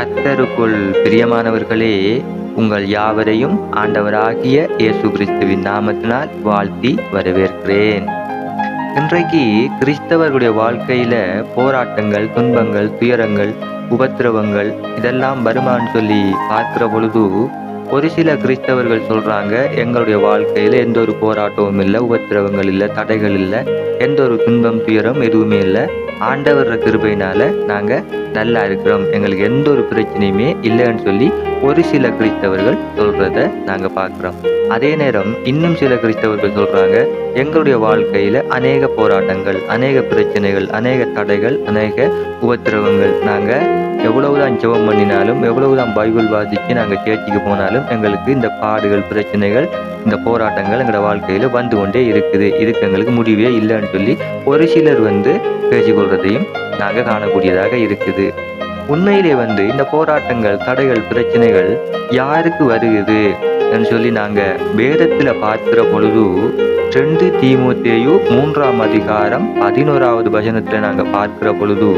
கத்தருக்குள் பிரியமானவர்களே உங்கள் யாவரையும் ஆண்டவராகிய இயேசு கிறிஸ்துவின் நாமத்தினால் வாழ்த்தி வரவேற்கிறேன். இன்றைக்கு கிறிஸ்தவர்களுடைய வாழ்க்கையில போராட்டங்கள் துன்பங்கள் துயரங்கள் உபத்திரவங்கள் இதெல்லாம் வருமான்னு சொல்லி பார்க்கிற பொழுது ஒரு சில கிறிஸ்தவர்கள் சொல்றாங்க எங்களுடைய வாழ்க்கையில எந்த ஒரு போராட்டமும் இல்லை உபத்திரவங்கள் இல்லை தடைகள் இல்லை எந்த ஒரு துன்பம் துயரம் எதுவுமே இல்லை. ஆண்டவர் கிருபையினால நாங்க நல்லா இருக்கிறோம். எங்களுக்கு எந்த ஒரு பிரச்சனையுமே இல்லைன்னு சொல்லி ஒரு சில கிறிஸ்தவர்கள் சொல்றத நாங்க பார்க்குறோம். அதே நேரம் இன்னும் சில கிறிஸ்தவர்கள் சொல்றாங்க எங்களுடைய வாழ்க்கையில அநேக போராட்டங்கள் அநேக பிரச்சனைகள் அநேக தடைகள் அநேக உபத்திரவங்கள். நாங்க எவ்வளவுதான் ஜெபம் பண்ணினாலும் எவ்வளவுதான் பைபிள் வாசிச்சு நாங்க சேர்ச்சிக்கு போனாலும் எங்களுக்கு இந்த பாடுகள் பிரச்சனைகள் இந்த போராட்டங்கள் எங்களோட வாழ்க்கையில வந்து கொண்டே இருக்குது. இதுக்கு எங்களுக்கு முடிவே இல்லைன்னு சொல்லி ஒரு சிலர் வந்து பேசிக்கொள்றதையும் நாங்க காணக்கூடியதாக இருக்குது. உண்மையிலே வந்து இந்த போராட்டங்கள் தடைகள் பிரச்சனைகள் யாருக்கு வருகுது என்று சொல்லி நாங்க வேதத்துல பார்க்கிற பொழுது ரெண்டு தீமுத்தேயு மூன்றாம் அதிகாரம் பதினோராவது வசனத்துல நாங்க பார்க்கிற பொழுது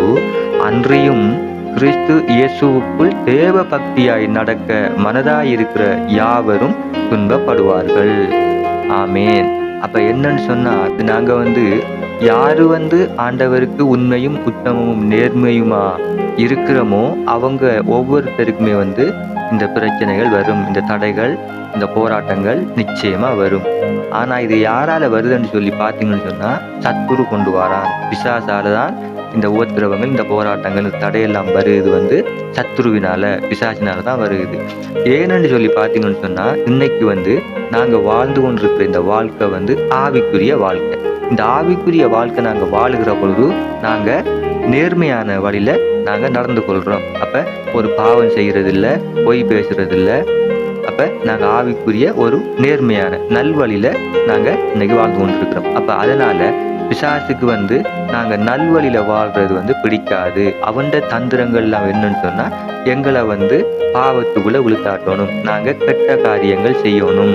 அன்றியும் கிறிஸ்து இயேசுவுக்குள் தேவ பக்தியாய் நடக்க மனதாயிருக்கிற யாவரும் துன்பப்படுவார்கள். ஆமேன். அப்ப என்னன்னு சொன்னா அது நாங்க வந்து யாரு வந்து ஆண்டவருக்கு உண்மையும் உத்தமமும் நேர்மையுமா இருக்கிறோமோ அவங்க ஒவ்வொருத்தருக்குமே வந்து இந்த பிரச்சனைகள் வரும். இந்த தடைகள் இந்த போராட்டங்கள் நிச்சயமா வரும். ஆனா இது யாரால வருதுன்னு சொல்லி பார்த்தீங்கன்னு சொன்னா சத்குரு கொண்டு வரான். பிசாசால தான் இந்த உபத்திரவங்கள் இந்த போராட்டங்கள் இந்த தடையெல்லாம் வருது வந்து சத்துருவினால பிசாசினால தான் வருது. ஏன்னு சொல்லி பார்த்தீங்கன்னு சொன்னால் இன்னைக்கு வந்து நாங்கள் வாழ்ந்து கொண்டிருக்கிற இந்த வாழ்க்கை வந்து ஆவிக்குரிய வாழ்க்கை. இந்த ஆவிக்குரிய வாழ்க்கை நாங்கள் வாழுகிற பொழுது நாங்கள் நேர்மையான வழியில் நாங்கள் நடந்து கொள்கிறோம் அப்போ ஒரு பாவம் செய்கிறதில்ல பொய் பேசுறது அப்போ நாங்கள் ஆவிக்குரிய ஒரு நேர்மையான நல்வழியில் நாங்கள் இன்னைக்கு வாழ்ந்து கொண்டிருக்கிறோம். அப்போ அதனால் பிசாசுக்கு வந்து நாங்கள் நல்வழியில் வாழ்கிறது வந்து பிடிக்காது. அவன்ட தந்திரங்கள்லாம் என்னன்னு சொன்னால் எங்களை வந்து பாவத்துக்குள்ளே விழுத்தாட்டணும் நாங்கள் கெட்ட காரியங்கள் செய்யணும்.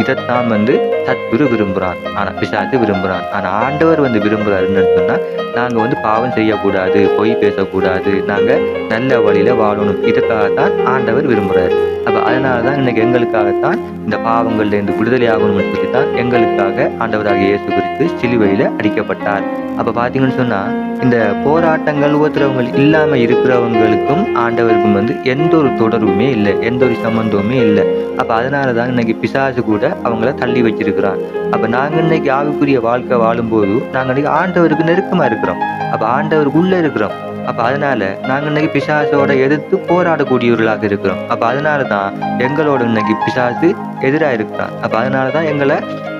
இதைத்தான் வந்து சத்குரு விரும்புகிறான் ஆனால் பிசாசு விரும்புகிறான் ஆனால் ஆண்டவர் வந்து விரும்புகிறாருன்னு சொன்னால் நாங்கள் வந்து பாவம் செய்யக்கூடாது பொய் பேசக்கூடாது நாங்கள் நல்ல வழியில் வாழணும். இதுக்காகத்தான் ஆண்டவர் விரும்புகிறார் அப்போ அதனால தான் இன்றைக்கி எங்களுக்காகத்தான் இந்த பாவங்கள்லேருந்து விடுதலை ஆகணும்னு சொல்லி தான் எங்களுக்காக ஆண்டவராக இயேசு குறித்து சிலுவையில் அடிக்கப்பட்டார். அப்போ பார்த்தீங்கன்னு சொன்னால் இந்த போராட்டங்கள் உபத்திரவங்கள் இல்லாமல் இருக்கிறவங்களுக்கும் ஆண்டவருக்கும் வந்து எந்த ஒரு தொடர்புமே இல்லை எந்த ஒரு சம்பந்தமுமே இல்லை. அப்போ அதனால தான் இன்னைக்கு பிசாசு கூட அவங்கள தள்ளி வச்சிருக்கிறான். அப்போ நாங்கள் இன்னைக்கு ஆவிக்குரிய வாழ்க்கை வாழும்போது நாங்கள் இன்னைக்கு ஆண்டவருக்கு நெருக்கமாக இருக்கிறோம். அப்போ ஆண்டவருக்குள்ளே இருக்கிறோம். அப்ப அதனால நாங்க இன்னைக்கு பிசாசோட எதிர்த்து போராடக்கூடியவர்களாக இருக்கிறோம். அப்ப அதனால தான் எங்களோட இன்னைக்கு பிசாசு எதிராக இருக்கிறான். அப்ப அதனால தான் எங்களை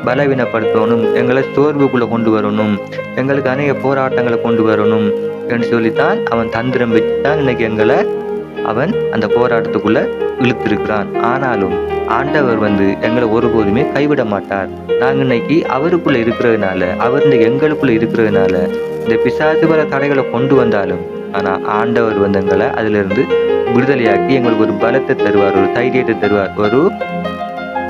பலவீனப்படுத்தணும் எங்களை சோர்வுக்குள்ள கொண்டு வரணும் எங்களுக்கு அநேக போராட்டங்களை கொண்டு வரணும் என்று சொல்லித்தான் அவன் தந்திரம் வச்சு தான் இன்னைக்கு எங்களை அவன் அந்த போராட்டத்துக்குள்ள இழுத்திருக்கிறான். ஆனாலும் ஆண்டவர் வந்து எங்களை ஒருபோதுமே கைவிட மாட்டார். நாங்கள் இன்னைக்கு அவருக்குள்ள இருக்கிறதுனால அவர் இன்னைக்கு எங்களுக்குள்ள இருக்கிறதுனால இந்த பிசாசு பல தடைகளை கொண்டு வந்தாலும் ஆனால் ஆண்டவர் வந்து எங்களை அதுல இருந்து விடுதலையாக்கி எங்களுக்கு ஒரு பலத்தை தருவார் ஒரு தைரியத்தை தருவார் ஒரு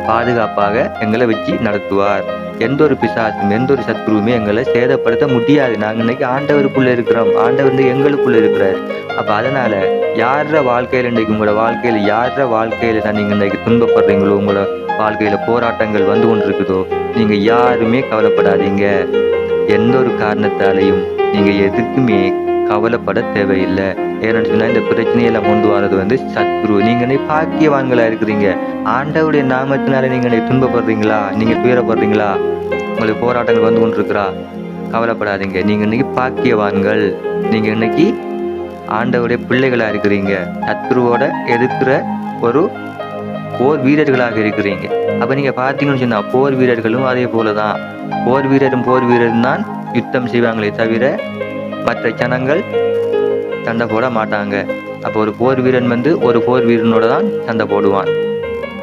பாதுகாப்பாக எங்களை வச்சு நடத்துவார். எந்த ஒரு பிசாசும் எந்த ஒரு சத்ருவுமே எங்களை சேதப்படுத்த முடியாது. நாங்க இன்னைக்கு ஆண்டவருக்குள்ள இருக்கிறோம். ஆண்டவர் வந்து எங்களுக்குள்ள இருக்கிறார். அப்போ அதனால யார வாழ்க்கையில இன்றைக்கு உங்களோட வாழ்க்கையில யார வாழ்க்கையில தான் நீங்க இன்னைக்கு துன்பப்படுறீங்களோ உங்களோட வாழ்க்கையில போராட்டங்கள் வந்து கொண்டிருக்குதோ நீங்க யாருமே கவலைப்படாதீங்க. எந்த ஒரு காரணத்தாலையும் நீங்க எதுக்குமே கவலைப்பட தேவையில்லை. ஏன்னு இந்த பிரச்சனையெல்லாம் கொண்டு வர்றது வந்து சத்ரு நீங்க இன்னைக்கு பாக்கியவான்களா இருக்கிறீங்க? ஆண்டவுடைய நாமத்தினால நீங்க துன்பப்படுறீங்களா? நீங்க துயரப்படுறீங்களா? உங்களுக்கு போராட்டங்கள் வந்து கொண்டிருக்கிறா? கவலைப்படாதீங்க. நீங்க இன்னைக்கு பாக்கியவான்கள். நீங்க இன்னைக்கு ஆண்டவருடைய பிள்ளைகளா இருக்கிறீங்க. சத்ருவோட எதிர்க்கிற ஒரு போர் வீரர்களாக இருக்கிறீங்க. அப்ப நீங்க பாத்தீங்கன்னு சொன்னா போர் வீரர்களும் அதே போலதான். போர் வீரரும் போர் வீரரும் தான் யுத்தம் செய்வாங்களே தவிர மற்ற ஜனங்கள் சண்டை போட மாட்டாங்க. அப்போ ஒரு போர் வீரன் வந்து ஒரு போர் வீரனோட தான் சண்டை போடுவான்.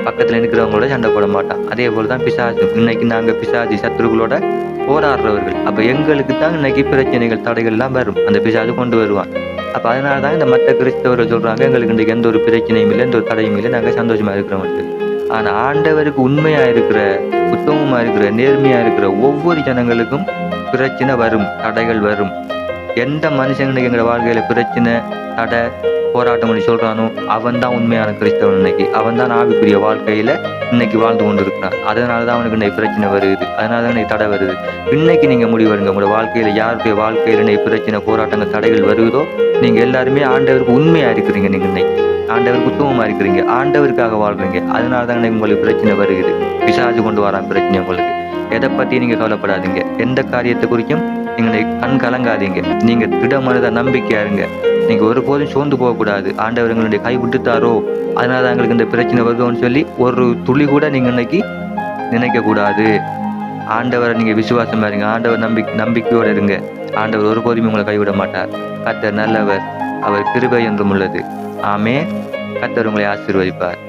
பக்கத்தில் இருக்கிறவங்களோட சண்டை போட மாட்டான். அதே போல் தான் பிசாசு. இன்னைக்கு நாங்கள் பிசாசி சத்துருக்களோட போராடுறவர்கள். அப்போ எங்களுக்கு தான் இன்னைக்கு பிரச்சனைகள் தடைகள்லாம் வரும். அந்த பிசாசு கொண்டு வருவான். அப்போ அதனால தான் இந்த மற்ற கிறிஸ்தவர்கள் சொல்கிறாங்க எங்களுக்கு இன்றைக்கு எந்த ஒரு பிரச்சனையும் இல்லை எந்த ஒரு தடையும் இல்லை. நாங்கள் சந்தோஷமாக இருக்கிறவங்களுக்கு ஆனால் ஆண்டவருக்கு உண்மையாக இருக்கிற உத்தமமாக இருக்கிற நேர்மையாக இருக்கிற ஒவ்வொரு ஜனங்களுக்கும் பிரச்சனை வரும் தடைகள் வரும். எந்த மனுஷங்களுக்கு எங்களோட வாழ்க்கையில் பிரச்சனை தடை போராட்டம் பண்ணி சொல்கிறானோ அவன் தான் உண்மையான கிறிஸ்தவன் இன்னைக்கு. அவன் தான் ஆவிக்குரிய வாழ்க்கையில் இன்னைக்கு வாழ்ந்து கொண்டிருக்கிறான். அதனால தான் அவனுக்கு இன்னைக்கு பிரச்சனை வருது. அதனால தான் இன்னைக்கு தடை வருது. இன்னைக்கு நீங்கள் முடிவெடுங்க உங்களோட வாழ்க்கையில் யாருடைய வாழ்க்கையில் இன்னைக்கு பிரச்சனை போராட்டங்கள் தடைகள் வருதோ நீங்கள் எல்லாருமே ஆண்டவருக்கு உண்மையாக இருக்கிறீங்க நீங்க இன்னைக்கு. ஆண்டவருக்கு உத்தமமாக இருக்கிறீங்க. ஆண்டவருக்காக வாழ்கிறீங்க அதனால தான் இன்னைக்கு உங்களுக்கு பிரச்சனை வருகிறது பிசாசு கொண்டு வரான் பிரச்சனை உங்களுக்கு. எதை பற்றி நீங்கள் கவலைப்படாதீங்க. எந்த காரியத்தை குறிக்கும் எங்களை கண் கலங்காதீங்க. நீங்க திடமனத நம்பிக்கையா இருங்க நீங்க ஒருபோதும் சோர்ந்து போகக்கூடாது. ஆண்டவர் எங்களுடைய கை விட்டுத்தாரோ அதனால தான் எங்களுக்கு இந்த பிரச்சனை வருதுன்னு சொல்லி ஒரு துளி கூட நீங்க இன்னைக்கு நினைக்க கூடாது ஆண்டவரை நீங்க விசுவாசமா இருங்க. ஆண்டவர் நம்பிக்கை நம்பிக்கையோட இருங்க. ஆண்டவர் ஒருபோதும் உங்களை கைவிட மாட்டார். கர்த்தர் நல்லவர். அவர் கிருபை என்றும் உள்ளது. ஆமே கர்த்தர் உங்களை ஆசீர்வதிப்பார்.